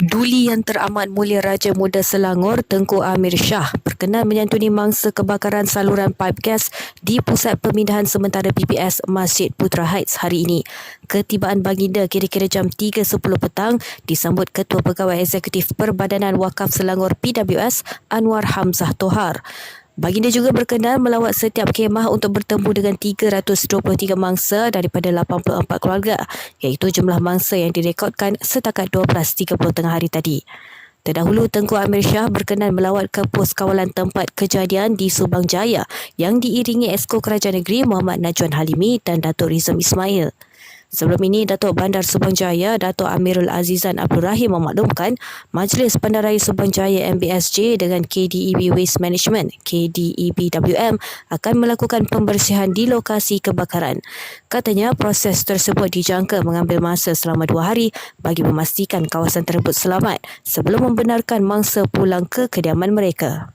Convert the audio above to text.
Duli yang teramat mulia Raja Muda Selangor Tengku Amir Shah berkenan menyantuni mangsa kebakaran saluran pipe gas di Pusat Pemindahan Sementara BPS Masjid Putra Heights hari ini. Ketibaan baginda kira-kira jam 3.10 petang disambut Ketua Pegawai Eksekutif Perbadanan Wakaf Selangor PWS Anwar Hamzah Tohar. Baginda juga berkenan melawat setiap kemah untuk bertemu dengan 323 mangsa daripada 84 keluarga iaitu jumlah mangsa yang direkodkan setakat 12.30 tengah hari tadi. Terdahulu Tengku Amir Shah berkenan melawat ke pos kawalan tempat kejadian di Subang Jaya yang diiringi Esko Kerajaan Negeri Muhammad Najwan Halimi dan Datuk Rizam Ismail. Sebelum ini, Datuk Bandar Subang Jaya, Datuk Amirul Azizan Abdul Rahim memaklumkan Majlis Bandaraya Subang Jaya MBSJ dengan KDEB Waste Management, KDEBWM akan melakukan pembersihan di lokasi kebakaran. Katanya, proses tersebut dijangka mengambil masa selama dua hari bagi memastikan kawasan tersebut selamat sebelum membenarkan mangsa pulang ke kediaman mereka.